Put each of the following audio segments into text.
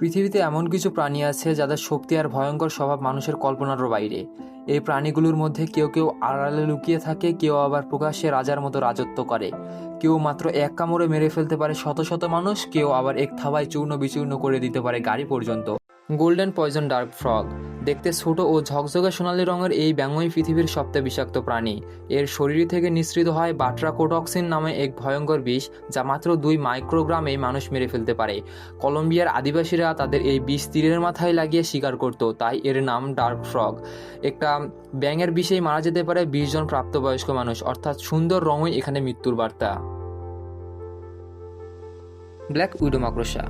পৃথিবীতে এমন কিছু প্রাণী আছে যাদের শক্তি আর ভয়ঙ্কর স্বভাব মানুষের কল্পনারও বাইরে। এই প্রাণীগুলোর মধ্যে কেউ কেউ আড়ালে লুকিয়ে থাকে, কেউ আবার প্রকাশ্যে রাজার মতো রাজত্ব করে। কেউ মাত্র এক কামড়ে মেরে ফেলতে পারে শত শত মানুষ, কেউ আবার এক থাবায় চূর্ণ বিচূর্ণ করে দিতে পারে গাড়ি পর্যন্ত। Golden poison dart frog. দেখতে ছোট ও ঝকঝকে সোনালী রঙের এই ব্যাঙই পৃথিবীর সবচেয়ে বিষাক্ত প্রাণী। এর শরীর থেকে নিঃসৃত হয় বাট্রাকোটক্সিন নামে এক ভয়ঙ্কর বিষ, যা মাত্র দুই মাইক্রোগ্রামে মানুষ মেরে ফেলতে পারে। কলম্বিয়ার আদিবাসীরা তাদের এই বিষ তীরের মাথায় লাগিয়ে শিকার করত, তাই এর নাম ডার্ক ফ্রগ। একটা ব্যাঙের বিষেই মারা যেতে পারে বিশ জন প্রাপ্তবয়স্ক মানুষ, অর্থাৎ সুন্দর রঙই এখানে মৃত্যুর বার্তা। ব্ল্যাক উইডো মাকড়সা।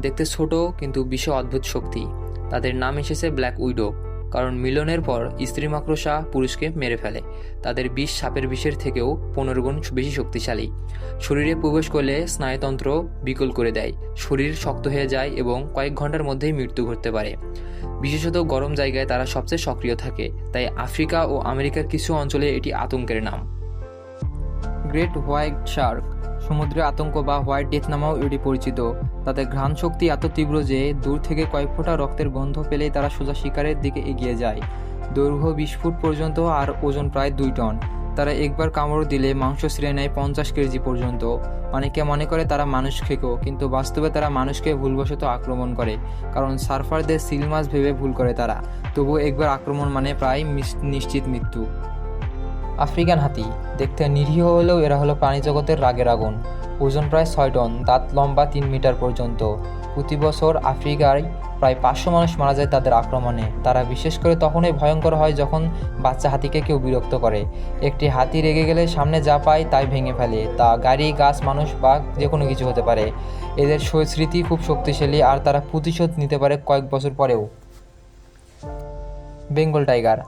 দেখতে ছোট, কিন্তু বিশে অদ্ভুত শক্তি। তাদের নাম এসেছে ব্ল্যাক উইডো, কারণ মিলনের পর স্ত্রী মাকড়সা পুরুষকে মেরে ফেলে। তাদের বিষ সাপের বিষের থেকেও পনেরো গুণ বেশি শক্তিশালী। শরীরে প্রবেশ করলে স্নায়ুতন্ত্র বিকল করে দেয়। শরীর শক্ত হয়ে যায় এবং কয়েক ঘণ্টার মধ্যেই মৃত্যু ঘটতে পারে। বিশেষত গরম জায়গায় তারা সবচেয়ে সক্রিয় থাকে, তাই আফ্রিকা ও আমেরিকার কিছু অঞ্চলে এটি আতঙ্কের নাম। গ্রেট হোয়াইট শার্ক সমুদ্রের আতঙ্ক বা হোয়াইট ডেথ নামেও এটি পরিচিত। তাদের ঘ্রাণ শক্তি এত তীব্র যে দূর থেকে কয়েক ফোঁটা রক্তের গন্ধ পেলেই তারা সোজা শিকারের দিকে এগিয়ে যায়। দৈর্ঘ্য বিশ ফুট পর্যন্ত আর ওজন প্রায় দুই টন। তারা একবার কামড় দিলে মাংস ছিঁড়ে নেয় পঞ্চাশ কেজি পর্যন্ত। অনেকে মনে করে তারা মানুষ খেকো, কিন্তু বাস্তবে তারা মানুষকে ভুলবশত আক্রমণ করে, কারণ সার্ফারদের সিল মাছ ভেবে ভুল করে তারা। তবুও একবার আক্রমণ মানে প্রায় নিশ্চিত মৃত্যু। আফ্রিকান হাতি। দেখতে নিরীহ হলেও এরা হলো প্রাণীজগতের রাগের আগুন। ওজন প্রায় ছয় টন, দাঁত লম্বা তিন মিটার পর্যন্ত। প্রতি বছর আফ্রিকায় প্রায় পাঁচশো মানুষ মারা যায় তাদের আক্রমণে। তারা বিশেষ করে তখনই ভয়ঙ্কর হয় যখন বাচ্চা হাতিকে কেউ বিরক্ত করে। একটি হাতি রেগে গেলে সামনে যা পায় তাই ভেঙে ফেলে। তা গাড়ি, গাছ, মানুষ বা যে কোনো কিছু হতে পারে। এদের স্মৃতি খুব শক্তিশালী আর তারা প্রতিশোধ নিতে পারে কয়েক বছর পরেও। বেঙ্গল টাইগার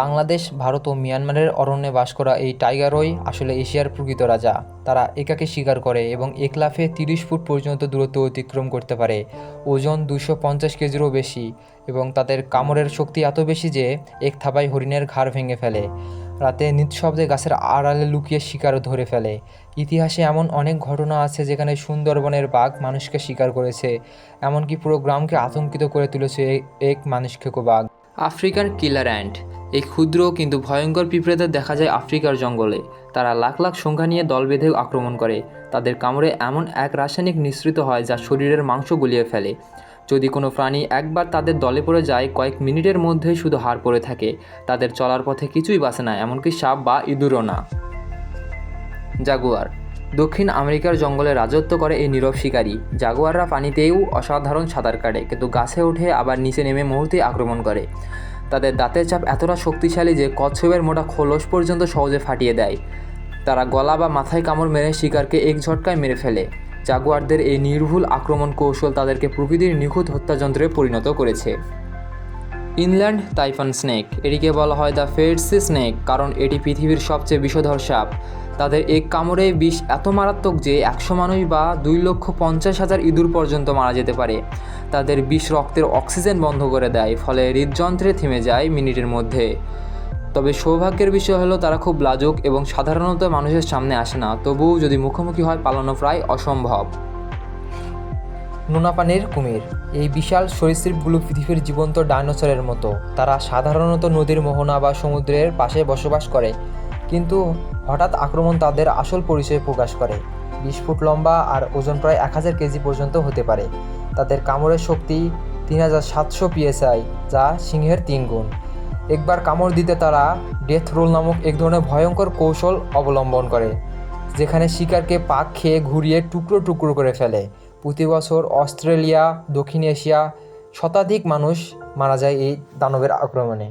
বাংলাদেশ, ভারত ও মিয়ানমারের অরণ্যে বাস করা এই টাইগারই আসলে এশিয়ার প্রকৃত রাজা। তারা একাকে শিকার করে এবং একলাফে তিরিশ ফুট পর্যন্ত দূরত্ব অতিক্রম করতে পারে। ওজন দুশো পঞ্চাশ কেজিরও বেশি এবং তাদের কামড়ের শক্তি এত বেশি যে এক থাবায় হরিণের ঘাড় ভেঙে ফেলে। রাতে নিঃশব্দে গাছের আড়ালে লুকিয়ে শিকার ধরে ফেলে। ইতিহাসে এমন অনেক ঘটনা আছে যেখানে সুন্দরবনের বাঘ মানুষকে শিকার করেছে, এমনকি পুরো গ্রামকে আতঙ্কিত করে তুলেছে এক মানুষ খেকো বাঘ আফ্রিকার কিলার অ্যান্ট এই ক্ষুদ্র কিন্তু ভয়ঙ্কর পিঁপড়েদের দেখা যায় আফ্রিকার জঙ্গলে। তারা লাখ লাখ সংখ্যা নিয়ে দল বেঁধে আক্রমণ করে। তাদের কামড়ে এমন এক রাসায়নিক নিঃসৃত হয় যা শরীরের মাংস গুলিয়ে ফেলে। যদি কোনো প্রাণী একবার তাদের দলে পড়ে যায়, কয়েক মিনিটের মধ্যেই শুধু হার পড়ে থাকে। তাদের চলার পথে কিছুই বাঁচে না, এমনকি সাপ বা ইঁদুরও না। জাগুয়ার। দক্ষিণ আমেরিকার জঙ্গলে রাজত্ব করে এই নীরব শিকারী। জাগুয়াররা পানিতেও অসাধারণ সাঁতার কাটে, কিন্তু গাছে উঠে আবার নিচে নেমে মুহূর্তে আক্রমণ করে। তাদের দাঁতের চাপ এতটা শক্তিশালী যে কচ্ছপের মোটা খোলস পর্যন্ত সহজে ফাটিয়ে দেয়। তারা গলা বা মাথায় কামড় মেরে শিকারকে এক ঝটকায় মেরে ফেলে। জাগুয়ারদের এই নির্ভুল আক্রমণ কৌশল তাদেরকে প্রকৃতির নিখুঁত হত্যাযন্ত্রে পরিণত করেছে। Inland taipan snake. এটিকে বলা হয় দ্য ফেডসি স্নেক, কারণ এটি পৃথিবীর সবচেয়ে বিষধর সাপ। তাদের এক কামড়ে বিষ এত মারাত্মক যে একশো মানুষ বা দুই লক্ষ পঞ্চাশ হাজার ইঁদুর পর্যন্ত মারা যেতে পারে। তাদের বিষ রক্তের অক্সিজেন বন্ধ করে দেয়, ফলে হৃদযন্ত্রে থেমে যায় মিনিটের মধ্যে। তবে সৌভাগ্যের বিষয় হলো, তারা খুব লাজুক এবং সাধারণত মানুষের সামনে আসে না। তবুও যদি মুখোমুখি হয় পালানো প্রায় অসম্ভব। নোনাপানির কুমির। এই বিশাল সরীসৃপগুলো পৃথিবীর জীবন্ত ডাইনোসরের মতো। তারা সাধারণত নদীর মোহনা বা সমুদ্রের পাশে বসবাস করে। কিন্তু হঠাৎ আক্রমণ তাদের আসল পরিচয় প্রকাশ করে। বিশ ফুট লম্বা আর ওজন প্রায় এক হাজার কেজি পর্যন্ত হতে পারে। তাদের কামড়ের শক্তি তিন হাজার সাতশো পিএসআই, যা সিংহের তিন গুণ। একবার কামড় দিতে তারা ডেথ রোল নামক এক ধরনের ভয়ঙ্কর কৌশল অবলম্বন করে, যেখানে শিকারকে পাক খেয়ে ঘুরিয়ে টুকরো টুকরো করে ফেলে। প্রতি বছর অস্ট্রেলিয়া দক্ষিণ এশিয়া শতাধিক মানুষ মারা যায় এই দানবের আক্রমণে।